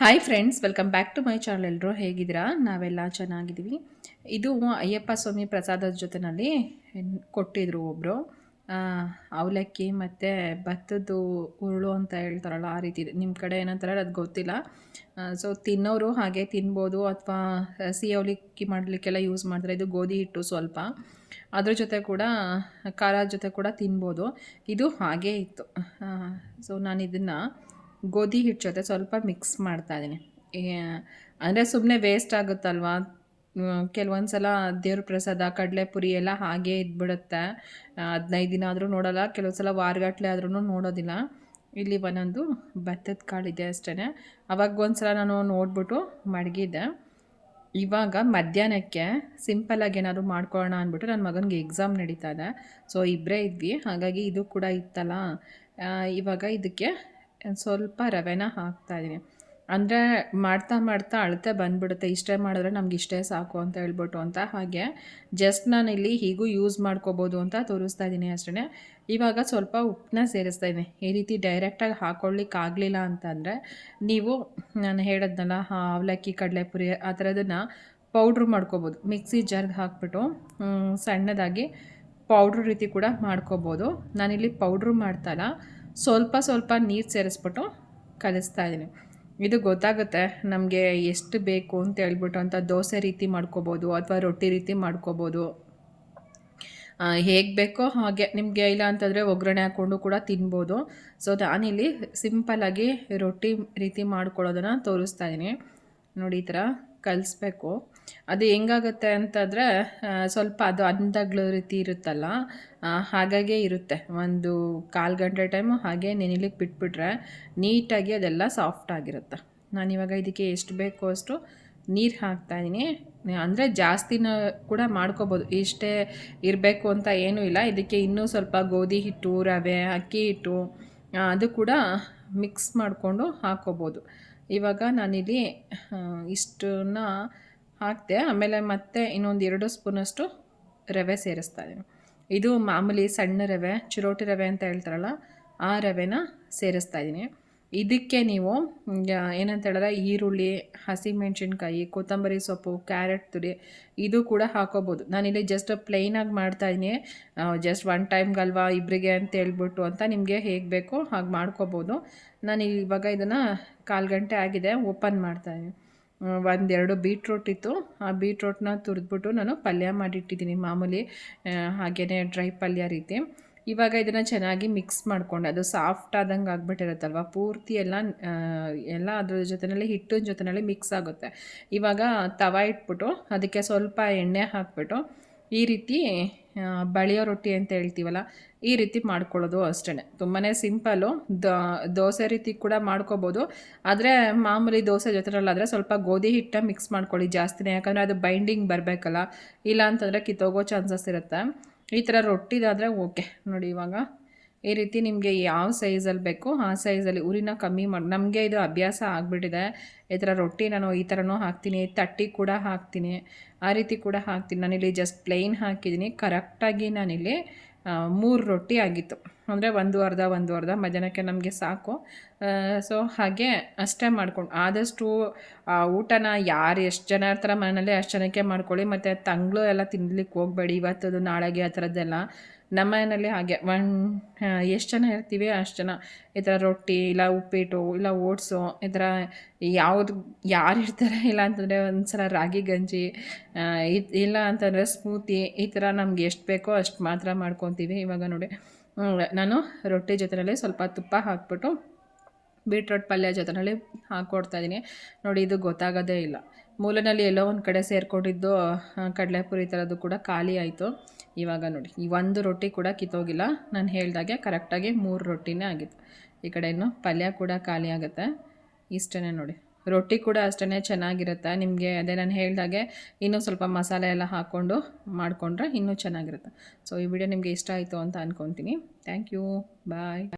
Hi friends welcome back to my channel ಎಲ್ಲರೂ ಹೇಗಿದ್ದೀರಾ? ನಾವೆಲ್ಲ ಚೆನ್ನಾಗಿದ್ದೀವಿ. ಇದು ಅಯ್ಯಪ್ಪ ಸ್ವಾಮಿ ಪ್ರಸಾದದ ಜೊತೆನಲ್ಲಿ ಕೊಟ್ಟಿದ್ರು ಒಬ್ಬರು ಅವಲಕ್ಕಿ ಮತ್ತು ಭತ್ತದ್ದು ಉರುಳು ಅಂತ ಹೇಳ್ತಾರಲ್ಲ, ಆ ರೀತಿ ನಿಮ್ಮ ಕಡೆ ಏನಂತಾರೆ ಅದು ಗೊತ್ತಿಲ್ಲ. ಸೊ ತಿನ್ನೋರು ಹಾಗೆ ತಿನ್ಬೋದು ಅಥವಾ ಸಿಹಿ ಅವಲಕ್ಕಿ ಮಾಡಲಿಕ್ಕೆಲ್ಲ ಯೂಸ್ ಮಾಡ್ತಾರೆ. ಇದು ಗೋಧಿ ಹಿಟ್ಟು ಸ್ವಲ್ಪ. ಅದ್ರ ಜೊತೆ ಕೂಡ, ಖಾರದ ಜೊತೆ ಕೂಡ ತಿನ್ಬೋದು. ಇದು ಹಾಗೇ ಇತ್ತು. ಸೊ ನಾನು ಇದನ್ನು ಗೋಧಿ ಹಿಟ್ಟು ಜೊತೆ ಸ್ವಲ್ಪ ಮಿಕ್ಸ್ ಮಾಡ್ತಾ ಇದ್ದೀನಿ. ಅಂದರೆ ಸುಮ್ಮನೆ ವೇಸ್ಟ್ ಆಗುತ್ತಲ್ವಾ? ಕೆಲವೊಂದು ಸಲ ದೇವ್ರ ಪ್ರಸಾದ, ಕಡಲೆಪುರಿ ಎಲ್ಲ ಹಾಗೇ ಇದ್ಬಿಡುತ್ತೆ. ಹದಿನೈದು ದಿನ ಆದರೂ ನೋಡೋಲ್ಲ ಕೆಲವೊಂದು ಸಲ ವಾರಗಟ್ಲೆ ಆದ್ರೂ ನೋಡೋದಿಲ್ಲ. ಇಲ್ಲಿ ಒಂದೊಂದು ಭತ್ತದ ಕಾಳಿದೆ ಅಷ್ಟೇ ಅವಾಗ ಒಂದು ಸಲ ನಾನು ನೋಡಿಬಿಟ್ಟು ಮಡಗಿದ್ದೆ ಇವಾಗ ಮಧ್ಯಾಹ್ನಕ್ಕೆ ಸಿಂಪಲಾಗಿ ಏನಾದರೂ ಮಾಡ್ಕೊಳ್ಳೋಣ ಅಂದ್ಬಿಟ್ಟು ನನ್ನ ಮಗನಿಗೆ ಎಕ್ಸಾಮ್ ನಡೀತಾ ಇದೆ. ಸೊ ಇಬ್ಬರೇ ಇದ್ವಿ. ಹಾಗಾಗಿ ಇದು ಕೂಡ ಇತ್ತಲ್ಲ. ಇವಾಗ ಇದಕ್ಕೆ ಸ್ವಲ್ಪ ರವೆನ ಹಾಕ್ತಾಯಿದ್ದೀನಿ ಅಂದರೆ ಮಾಡ್ತಾ ಮಾಡ್ತಾ ಅಳತೆ ಬಂದುಬಿಡುತ್ತೆ. ಇಷ್ಟೇ ಮಾಡಿದ್ರೆ ನಮ್ಗೆ ಇಷ್ಟೇ ಸಾಕು ಅಂತ ಹೇಳ್ಬಿಟ್ಟು ಅಂತ ಹಾಗೆ ಜಸ್ಟ್ ನಾನು ಇಲ್ಲಿ ಹೀಗೂ ಯೂಸ್ ಮಾಡ್ಕೋಬೋದು ಅಂತ ತೋರಿಸ್ತಾ ಇದ್ದೀನಿ ಅಷ್ಟೇ ಇವಾಗ ಸ್ವಲ್ಪ ಉಪ್ಪನ್ನ ಸೇರಿಸ್ತಾ ಇದ್ದೀನಿ ಈ ರೀತಿ ಡೈರೆಕ್ಟಾಗಿ ಹಾಕ್ಕೊಳ್ಳಿಕ್ಕೆ ಆಗಲಿಲ್ಲ ಅಂತಂದರೆ ನೀವು ನಾನು ಹೇಳಿದ್ನಲ್ಲ ಅವಲಕ್ಕಿ ಕಡಲೆಪುರಿ ಆ ಥರದನ್ನು ಪೌಡ್ರ್ ಮಾಡ್ಕೋಬೋದು. ಮಿಕ್ಸಿ ಜರ್ಗೆ ಹಾಕ್ಬಿಟ್ಟು ಸಣ್ಣದಾಗಿ ಪೌಡ್ರ್ ರೀತಿ ಕೂಡ ಮಾಡ್ಕೋಬೋದು. ನಾನಿಲ್ಲಿ ಪೌಡ್ರ್ ಮಾಡ್ತಾಯಿಲ್ಲ ಸ್ವಲ್ಪ ಸ್ವಲ್ಪ ನೀರು ಸೇರಿಸ್ಬಿಟ್ಟು ಕಲಿಸ್ತಾ ಇದ್ದೀನಿ ಇದು ಗೊತ್ತಾಗುತ್ತೆ ನಮಗೆ ಎಷ್ಟು ಬೇಕು ಅಂತ ಹೇಳ್ಬಿಟ್ಟು ಅಂತ ದೋಸೆ ರೀತಿ ಮಾಡ್ಕೋಬೋದು ಅಥವಾ ರೊಟ್ಟಿ ರೀತಿ ಮಾಡ್ಕೋಬೋದು. ಹೇಗೆ ಬೇಕೋ ಹಾಗೆ ನಿಮಗೆ ಇಲ್ಲ ಅಂತಂದರೆ ಒಗ್ಗರಣೆ ಹಾಕ್ಕೊಂಡು ಕೂಡ ತಿನ್ಬೋದು. ಸೊ ನಾನಿಲ್ಲಿ ಸಿಂಪಲ್ಲಾಗಿ ರೊಟ್ಟಿ ರೀತಿ ಮಾಡ್ಕೊಳ್ಳೋದನ್ನು ತೋರಿಸ್ತಾ ಇದ್ದೀನಿ ನೋಡಿ ಈ ಥರ ಕಲಿಸ್ಬೇಕು. ಅದು ಹೆಂಗಾಗುತ್ತೆ ಅಂತಂದರೆ ಸ್ವಲ್ಪ ಅದು ಅಂದಗ್ಳು ರೀತಿ ಇರುತ್ತಲ್ಲ ಹಾಗಾಗೆ ಇರುತ್ತೆ. ಒಂದು ಕಾಲು ಗಂಟೆ ಟೈಮು ಹಾಗೆ ನೆನಿಲಿಕ್ಕೆ ಬಿಟ್ಬಿಟ್ರೆ ನೀಟಾಗಿ ಅದೆಲ್ಲ ಸಾಫ್ಟ್ ಆಗಿರುತ್ತೆ. ನಾನಿವಾಗ ಇದಕ್ಕೆ ಎಷ್ಟು ಬೇಕೋ ಅಷ್ಟು ನೀರು ಹಾಕ್ತಾಯಿದ್ದೀನಿ ಅಂದರೆ ಜಾಸ್ತಿನ ಕೂಡ ಮಾಡ್ಕೋಬೋದು. ಇಷ್ಟೇ ಇರಬೇಕು ಅಂತ ಏನೂ ಇಲ್ಲ. ಇದಕ್ಕೆ ಇನ್ನೂ ಸ್ವಲ್ಪ ಗೋಧಿ ಹಿಟ್ಟು, ರವೆ, ಅಕ್ಕಿ ಹಿಟ್ಟು ಅದು ಕೂಡ ಮಿಕ್ಸ್ ಮಾಡಿಕೊಂಡು ಹಾಕ್ಕೋಬೋದು ಇವಾಗ ನಾನಿಲ್ಲಿ ಇಷ್ಟನ್ನ ಹಾಕಿದೆ, ಆಮೇಲೆ ಮತ್ತೆ ಇನ್ನೊಂದು ಎರಡು ಸ್ಪೂನಷ್ಟು ರವೆ ಸೇರಿಸ್ತಾ ಇದ್ದೀನಿ ಇದು ಮಾಮೂಲಿ ಸಣ್ಣ ರವೆ, ಚಿರೋಟಿ ರವೆ ಅಂತ ಹೇಳ್ತಾರಲ್ಲ, ಆ ರವೆನ ಸೇರಿಸ್ತಾ ಇದ್ದೀನಿ ಇದಕ್ಕೆ ನೀವು ಏನಂತ ಹೇಳಿದ್ರೆ ಈರುಳ್ಳಿ, ಹಸಿಮೆಣ್ಸಿನ್ಕಾಯಿ, ಕೊತ್ತಂಬರಿ ಸೊಪ್ಪು, ಕ್ಯಾರೆಟ್ ತುರಿ ಇದು ಕೂಡ ಹಾಕೋಬೋದು. ನಾನಿಲ್ಲಿ ಜಸ್ಟ್ ಪ್ಲೈನಾಗಿ ಮಾಡ್ತಾಯಿದ್ದೀನಿ ಜಸ್ಟ್ ಒನ್ ಟೈಮ್ಗಲ್ವಾ ಇಬ್ಬರಿಗೆ ಅಂತ ಹೇಳ್ಬಿಟ್ಟು ಅಂತ ನಿಮಗೆ ಹೇಗೆ ಬೇಕೋ ಹಾಗೆ ಮಾಡ್ಕೋಬೋದು. ನಾನು ಇವಾಗ ಇದನ್ನು ಕಾಲು ಗಂಟೆ ಆಗಿದೆ ಓಪನ್ ಮಾಡ್ತಾಯಿದ್ದೀನಿ ಒಂದೆರಡು ಬೀಟ್ರೋಟ್ ಇತ್ತು. ಆ ಬೀಟ್ರೋಟ್ನ ತುರಿದ್ಬಿಟ್ಟು ನಾನು ಪಲ್ಯ ಮಾಡಿಟ್ಟಿದ್ದೀನಿ ಮಾಮೂಲಿ ಹಾಗೆಯೇ ಡ್ರೈ ಪಲ್ಯ ರೀತಿ. ಇವಾಗ ಇದನ್ನು ಚೆನ್ನಾಗಿ ಮಿಕ್ಸ್ ಮಾಡಿಕೊಂಡೆ. ಅದು ಸಾಫ್ಟ್ ಆದಂಗೆ ಆಗಿಬಿಟ್ಟಿರುತ್ತಲ್ವ? ಪೂರ್ತಿ ಎಲ್ಲ ಎಲ್ಲ ಅದ್ರ ಜೊತೆಯಲ್ಲಿ ಹಿಟ್ಟಿನ ಜೊತೆಯಲ್ಲಿ ಮಿಕ್ಸ್ ಆಗುತ್ತೆ. ಇವಾಗ ತವ ಇಟ್ಬಿಟ್ಟು ಅದಕ್ಕೆ ಸ್ವಲ್ಪ ಎಣ್ಣೆ ಹಾಕ್ಬಿಟ್ಟು ಈ ರೀತಿ ಬಳಿಯೋ ರೊಟ್ಟಿ ಅಂತ ಹೇಳ್ತೀವಲ್ಲ, ಈ ರೀತಿ ಮಾಡ್ಕೊಳ್ಳೋದು ಅಷ್ಟೇ ತುಂಬಾ ಸಿಂಪಲ್ಲು ದೋಸೆ ರೀತಿ ಕೂಡ ಮಾಡ್ಕೋಬೋದು. ಆದರೆ ಮಾಮೂಲಿ ದೋಸೆ ಜೊತೆಯಲ್ಲಾದರೆ ಸ್ವಲ್ಪ ಗೋಧಿ ಹಿಟ್ಟ ಮಿಕ್ಸ್ ಮಾಡ್ಕೊಳ್ಳಿ ಜಾಸ್ತಿನೇ. ಯಾಕಂದರೆ ಅದು ಬೈಂಡಿಂಗ್ ಬರಬೇಕಲ್ಲ. ಇಲ್ಲ ಅಂತಂದರೆ ಕಿತ್ತೋಗೋ ಚಾನ್ಸಸ್ ಇರುತ್ತೆ. ಈ ಥರ ರೊಟ್ಟಿದಾದರೆ ಓಕೆ. ನೋಡಿ ಇವಾಗ, ಈ ರೀತಿ ನಿಮಗೆ ಯಾವ ಸೈಜಲ್ಲಿ ಬೇಕು ಆ ಸೈಜಲ್ಲಿ ಉರಿನ ಕಮ್ಮಿ ಮಾಡಿ, ನಮಗೆ ಇದು ಅಭ್ಯಾಸ ಆಗಿಬಿಟ್ಟಿದೆ. ಈ ಥರ ರೊಟ್ಟಿ ನಾನು ಈ ಥರನೂ ಹಾಕ್ತೀನಿ, ತಟ್ಟಿ ಕೂಡ ಹಾಕ್ತೀನಿ, ಆ ರೀತಿ ಕೂಡ ಹಾಕ್ತೀನಿ. ನಾನಿಲ್ಲಿ ಜಸ್ಟ್ ಪ್ಲೈನ್ ಹಾಕಿದ್ದೀನಿ. ಕರೆಕ್ಟಾಗಿ ನಾನಿಲ್ಲಿ ಮೂರು ರೊಟ್ಟಿ ಆಗಿತ್ತು. ಅಂದರೆ ಒಂದು ಅರ್ಧ ಒಂದು ಅರ್ಧ ಮಧ್ಯಾಹ್ನಕ್ಕೆ ನಮಗೆ ಸಾಕು. ಸೊ ಹಾಗೆ ಅಷ್ಟೇ ಮಾಡ್ಕೊಂಡು ಆದಷ್ಟು ಊಟನ ಯಾರು ಎಷ್ಟು ಜನ ಇರ್ತಾರೆ ಮನೆಯಲ್ಲಿ ಅಷ್ಟು ಜನಕ್ಕೆ ಮಾಡ್ಕೊಳ್ಳಿ. ಮತ್ತು ತಂಗಳು ಎಲ್ಲ ತಿನ್ಲಿಕ್ಕೆ ಹೋಗಬೇಡಿ. ಇವತ್ತದು ನಾಳೆಗೆ ಆ ಥರದ್ದೆಲ್ಲ. ನಮ್ಮ ಮನೆಯಲ್ಲಿ ಹಾಗೆ ಒನ್ ಎಷ್ಟು ಜನ ಇರ್ತೀವಿ ಅಷ್ಟು ಜನ. ಈ ಥರ ರೊಟ್ಟಿ ಇಲ್ಲ ಉಪ್ಪಿಟ್ಟು ಇಲ್ಲ ಓಟ್ಸು, ಈ ಥರ ಯಾವುದು, ಯಾರು ಇರ್ತಾರೆ ಇಲ್ಲ ಅಂತಂದರೆ ಒಂದು ಸಲ ರಾಗಿ, ಗಂಜಿ ಇಲ್ಲ ಅಂತಂದರೆ ಸ್ಮೂತಿ, ಈ ಥರ ನಮ್ಗೆ ಎಷ್ಟು ಬೇಕೋ ಅಷ್ಟು ಮಾತ್ರ ಮಾಡ್ಕೊತೀವಿ ಇವಾಗ ನೋಡಿ. ನಾನು ರೊಟ್ಟಿ ಜೊತೆಯಲ್ಲಿ ಸ್ವಲ್ಪ ತುಪ್ಪ ಹಾಕ್ಬಿಟ್ಟು ಬೀಟ್ರೋಟ್ ಪಲ್ಯ ಜೊತೆಯಲ್ಲಿ ಹಾಕ್ಕೊಡ್ತಾಯಿದ್ದೀನಿ ನೋಡಿ, ಇದು ಗೊತ್ತಾಗೋದೇ ಇಲ್ಲ. ಮೂಲನಲ್ಲಿ ಎಲ್ಲೋ ಒಂದು ಕಡೆ ಸೇರಿಕೊಂಡಿದ್ದು ಕಡಲೆಪುರಿ ಥರದ್ದು ಕೂಡ ಖಾಲಿ ಆಯಿತು. ಇವಾಗ ನೋಡಿ, ಈ ಒಂದು ರೊಟ್ಟಿ ಕೂಡ ಕಿತ್ತೋಗಿಲ್ಲ. ನಾನು ಹೇಳಿದಾಗೆ ಕರೆಕ್ಟಾಗಿ ಮೂರು ರೊಟ್ಟಿನೇ ಆಗಿತ್ತು. ಈ ಕಡೆ ಇನ್ನು ಪಲ್ಯ ಕೂಡ ಖಾಲಿ ಆಗುತ್ತೆ. ಇಷ್ಟೇ ನೋಡಿ. ರೊಟ್ಟಿ ಕೂಡ ಅಷ್ಟೇ ಚೆನ್ನಾಗಿರುತ್ತೆ. ನಿಮಗೆ ಅದೇ ನಾನು ಹೇಳಿದಾಗೆ ಇನ್ನೂ ಸ್ವಲ್ಪ ಮಸಾಲೆ ಎಲ್ಲ ಹಾಕ್ಕೊಂಡು ಮಾಡಿಕೊಂಡ್ರೆ ಇನ್ನೂ ಚೆನ್ನಾಗಿರುತ್ತೆ. ಸೊ ಈ ವಿಡಿಯೋ ನಿಮಗೆ ಇಷ್ಟ ಆಯಿತು ಅಂತ ಅಂದ್ಕೊತೀನಿ ಥ್ಯಾಂಕ್ ಯು ಬಾಯ್